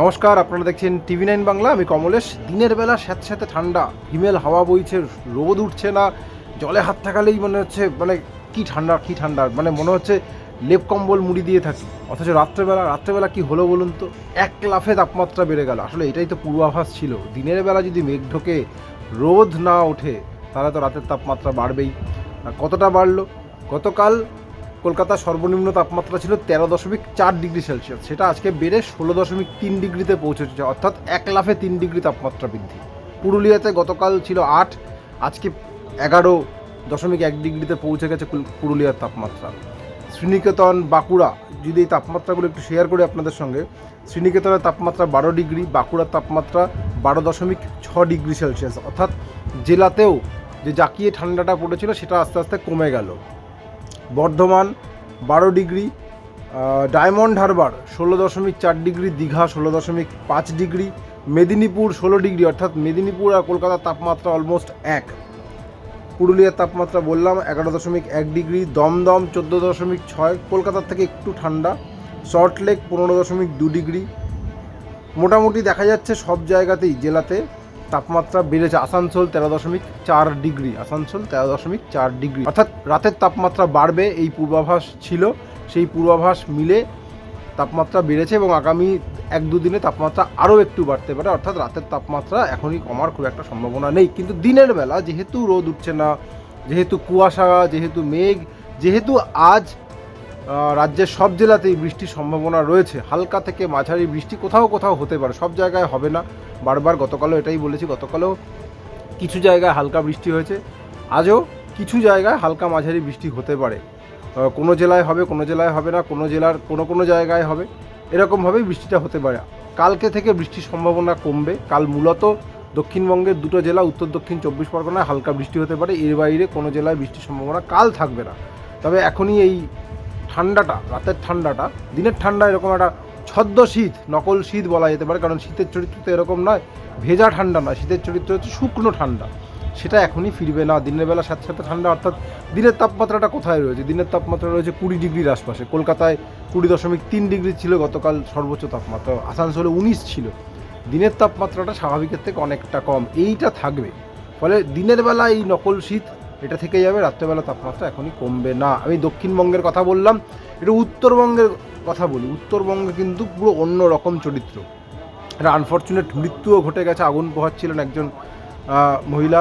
নমস্কার, আপনারা দেখছেন টিভি নাইন বাংলা। আমি কমলেশ। দিনের বেলা স্যাঁতে স্যাঁতে ঠান্ডা, হিমেল, হাওয়া বইছে, রোদ উঠছে না, জলে হাত থাকালেই মনে হচ্ছে মানে কি ঠান্ডা কি ঠান্ডা মানে মনে হচ্ছে লেপ কম্বল মুড়ি দিয়ে থাকি। অথচ রাত্রেবেলা রাত্রেবেলা কি হলো বলুন তো? এক লাফে তাপমাত্রা বেড়ে গেল। আসলে এটাই তো পূর্বাভাস ছিল। দিনের বেলা যদি মেঘ ঢোকে, রোদ না ওঠে, তাহলে তো রাতের তাপমাত্রা বাড়বেই। কতটা বাড়লো? গতকাল কলকাতার সর্বনিম্ন তাপমাত্রা ছিল তেরো দশমিক চার ডিগ্রি সেলসিয়াস। সেটা আজকে বেড়ে ষোলো দশমিক তিন ডিগ্রিতে পৌঁছেছে, অর্থাৎ এক লাফে তিন ডিগ্রি তাপমাত্রা বৃদ্ধি। পুরুলিয়াতে গতকাল ছিল আট, আজকে এগারো দশমিক এক ডিগ্রিতে পৌঁছে গেছে পুরুলিয়ার তাপমাত্রা। শ্রীনিকেতন, বাঁকুড়া, যদি এই তাপমাত্রাগুলো একটু শেয়ার করি আপনাদের সঙ্গে, শ্রীনিকেতনের তাপমাত্রা বারো ডিগ্রি, বাঁকুড়ার তাপমাত্রা বারো দশমিক ছ ডিগ্রি সেলসিয়াস। অর্থাৎ জেলাতেও যে জাকিয়ে ঠান্ডাটা পড়েছিল, সেটা আস্তে আস্তে কমে গেল। বর্ধমান, বারো ডিগ্রি ডায়মন্ড হারবার, ষোলো দশমিক চার ডিগ্রি, দীঘা, ষোলো দশমিক পাঁচ ডিগ্রি, মেদিনীপুর, ষোলো ডিগ্রি, অর্থাৎ মেদিনীপুর আর কলকাতার তাপমাত্রা অলমোস্ট এক। পুরুলিয়ার তাপমাত্রা বললাম, এগারো দশমিক এক ডিগ্রি, দমদম, চোদ্দ দশমিক ছয়, কলকাতার থেকে একটু ঠান্ডা। সল্টলেক পনেরো দশমিক দু ডিগ্রি। মোটামুটি দেখা যাচ্ছে সব জায়গাতেই, জেলাতে তাপমাত্রা বেড়েছে আসানসোল তেরো দশমিক চার ডিগ্রি, আসানসোল তেরো দশমিক চার ডিগ্রি। অর্থাৎ রাতের তাপমাত্রা বাড়বে, এই পূর্বাভাস ছিল। সেই পূর্বাভাস মিলে তাপমাত্রা বেড়েছে এবং আগামী এক দুদিনে তাপমাত্রা আরও একটু বাড়তে পারে। অর্থাৎ রাতের তাপমাত্রা এখনই কমার খুব একটা সম্ভাবনা নেই। কিন্তু দিনের বেলা যেহেতু রোদ উঠছে না, যেহেতু কুয়াশা, যেহেতু মেঘ, যেহেতু আজ রাজ্যের সব জেলাতেই বৃষ্টির সম্ভাবনা রয়েছে। হালকা থেকে মাঝারি বৃষ্টি কোথাও কোথাও হতে পারে, সব জায়গায় হবে না। বারবার গতকালও এটাই বলেছি, গতকালও কিছু জায়গায় হালকা বৃষ্টি হয়েছে। আজও কিছু জায়গায় হালকা মাঝারি বৃষ্টি হতে পারে। কোনো জেলায় হবে, কোনো জেলায় হবে না, কোনো জেলার কোনো কোনো জায়গায় হবে। এরকমভাবেই বৃষ্টিটা হতে পারে। কালকে থেকে বৃষ্টির সম্ভাবনা কমবে। কাল মূলত দক্ষিণবঙ্গের দুটো জেলা, উত্তর, দক্ষিণ, চব্বিশ পরগনায় হালকা বৃষ্টি হতে পারে। এর বাইরে কোনো জেলায় বৃষ্টির সম্ভাবনা কাল থাকবে না। তবে এখনই এই ঠান্ডাটা, রাতের ঠান্ডাটা, দিনের ঠান্ডা এরকম একটা ছদ্ম শীত নকল শীত বলা যেতে পারে, কারণ শীতের চরিত্র তো এরকম নয়, ভেজা ঠান্ডা নয়, শীতের চরিত্র হচ্ছে শুকনো ঠান্ডা। সেটা এখনই ফিরবে না, দিনের বেলা সাথে সাথে ঠান্ডা, অর্থাৎ দিনের তাপমাত্রাটা কোথায় রয়েছে? দিনের তাপমাত্রা রয়েছে কুড়ি ডিগ্রির আশপাশে, কলকাতায় কুড়ি দশমিক তিন ডিগ্রি ছিল গতকাল সর্বোচ্চ তাপমাত্রা, আসানসোলে উনিশ ছিল। দিনের তাপমাত্রাটা স্বাভাবিকের থেকে অনেকটা কম, এইটা থাকবে। ফলে দিনের বেলা এই নকল শীত এটা থেকে যাবে, রাত্রেবেলা তাপমাত্রা এখনই কমবে না। আমি দক্ষিণবঙ্গের কথা বললাম, এটা উত্তরবঙ্গের কথা বলি। উত্তরবঙ্গে কিন্তু পুরো অন্য রকম চরিত্র। এটা আনফর্চুনেট মৃত্যুও ঘটে গেছে, আগুন পোহাচ্ছিলেন একজন মহিলা।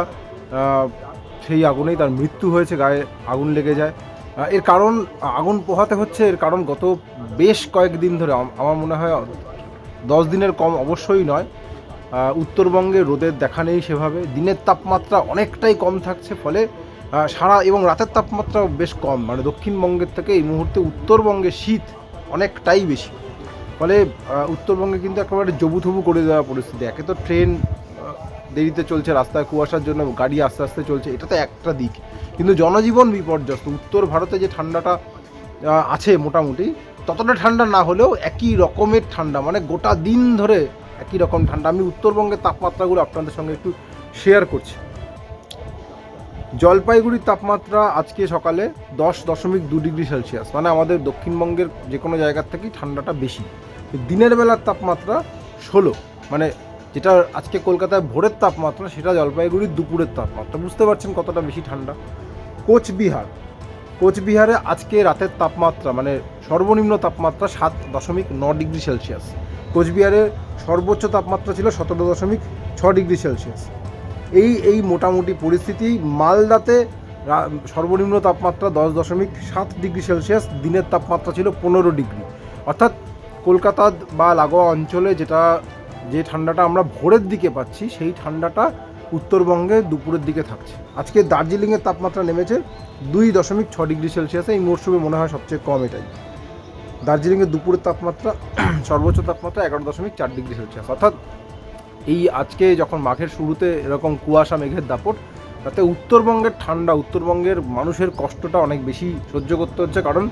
সেই আগুনেই তার মৃত্যু হয়েছে, গায়ে আগুন লেগে যায়। এর কারণ, আগুন পোহাতে হচ্ছে, এর কারণ গত বেশ কয়েকদিন ধরে আমার মনে হয়, দশ দিনের কম অবশ্যই নয়। উত্তরবঙ্গে রোদের দেখা নেই সেভাবে। দিনের তাপমাত্রা অনেকটাই কম থাকছে, ফলে সারা এবং রাতের তাপমাত্রাও বেশ কম। মানে দক্ষিণবঙ্গের থেকে এই মুহূর্তে উত্তরবঙ্গে শীত অনেকটাই বেশি। ফলে উত্তরবঙ্গে কিন্তু একেবারে জবুথবু করে দেওয়া পরিস্থিতি। একে তো ট্রেন দেরিতে চলছে রাস্তায় কুয়াশার জন্য গাড়ি আস্তে আস্তে চলছে, এটা তো একটা দিক। কিন্তু জনজীবন বিপর্যস্ত। উত্তর ভারতে যে ঠান্ডাটা আছে মোটামুটি, ততটা ঠান্ডা না হলেও একই রকমের ঠান্ডা। মানে গোটা দিন ধরে একই রকম ঠান্ডা। আমি উত্তরবঙ্গের তাপমাত্রাগুলো আপনাদের সঙ্গে একটু শেয়ার করছি। জলপাইগুড়ির তাপমাত্রা আজকে সকালে দশ দশমিক দু ডিগ্রি সেলসিয়াস মানে আমাদের দক্ষিণবঙ্গের যে কোনো জায়গার থেকেই ঠান্ডাটা বেশি। দিনের বেলার তাপমাত্রা ষোলো মানে যেটা আজকে কলকাতায় ভোরের তাপমাত্রা, সেটা জলপাইগুড়ির দুপুরের তাপমাত্রা। বুঝতে পারছেন কতটা বেশি ঠান্ডা? কোচবিহার, কোচবিহারে আজকে রাতের তাপমাত্রা মানে সর্বনিম্ন তাপমাত্রা সাত দশমিক ন ডিগ্রি সেলসিয়াস। কোচবিহারের সর্বোচ্চ তাপমাত্রা ছিল সতেরো দশমিক ছ ডিগ্রি সেলসিয়াস। এই এই মোটামুটি পরিস্থিতি মালদাতে সর্বনিম্ন তাপমাত্রা দশ দশমিক সাত ডিগ্রি সেলসিয়াস, দিনের তাপমাত্রা ছিল পনেরো ডিগ্রি। অর্থাৎ কলকাতা বা লাগোয়া অঞ্চলে যেটা, যে ঠান্ডাটা আমরা ভোরের দিকে পাচ্ছি, সেই ঠান্ডাটা উত্তরবঙ্গে দুপুরের দিকে থাকছে। আজকে দার্জিলিংয়ের তাপমাত্রা নেমেছে দুই দশমিক ছ ডিগ্রি সেলসিয়াসে, এই মরশুমে মনে হয় সবচেয়ে কম এটাই। দার্জিলিংয়ের দুপুরের তাপমাত্রা, সর্বোচ্চ তাপমাত্রা এগারো দশমিক চার ডিগ্রি সেলসিয়াস। অর্থাৎ এই আজকে যখন মাঘের শুরুতে এরকম কুয়াশা, মেঘের দাপট, তাতে উত্তরবঙ্গের ঠান্ডা, উত্তরবঙ্গের মানুষের কষ্টটা অনেক বেশি সহ্য করতে হচ্ছে কারণ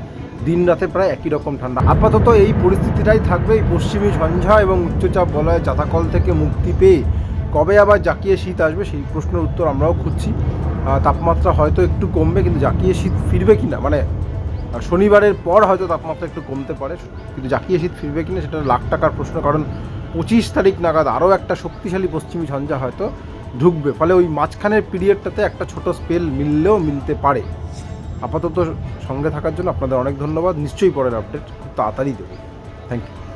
দিন রাতে প্রায় একই রকম ঠান্ডা। আপাতত এই পরিস্থিতিটাই থাকবে এই পশ্চিমী ঝঞ্ঝা এবং উচ্চচাপ বলয় জাতাকল থেকে মুক্তি পেয়ে কবে আবার জাকিয়ে শীত আসবে সেই প্রশ্নের উত্তর আমরাও খুঁজছি। তাপমাত্রা হয়তো একটু কমবে কিন্তু জাকিয়ে শীত ফিরবে কি না মানে শনিবারের পর হয়তো তাপমাত্রা একটু কমতে পারে, কিন্তু জাকিয়ে শীত ফিরবে কি না সেটা লাখ টাকার প্রশ্ন কারণ পঁচিশ তারিখ নাগাদ আরও একটা শক্তিশালী পশ্চিমী ঝঞ্ঝা হয়তো ঢুকবে। ফলে ওই মাঝখানের পিরিয়ডটাতে একটা ছোট স্পেল মিললেও মিলতে পারে। আপাতত সঙ্গে থাকার জন্য আপনাদের অনেক ধন্যবাদ। নিশ্চয়ই পরের আপডেট খুব তাড়াতাড়ি দেবে। Thank you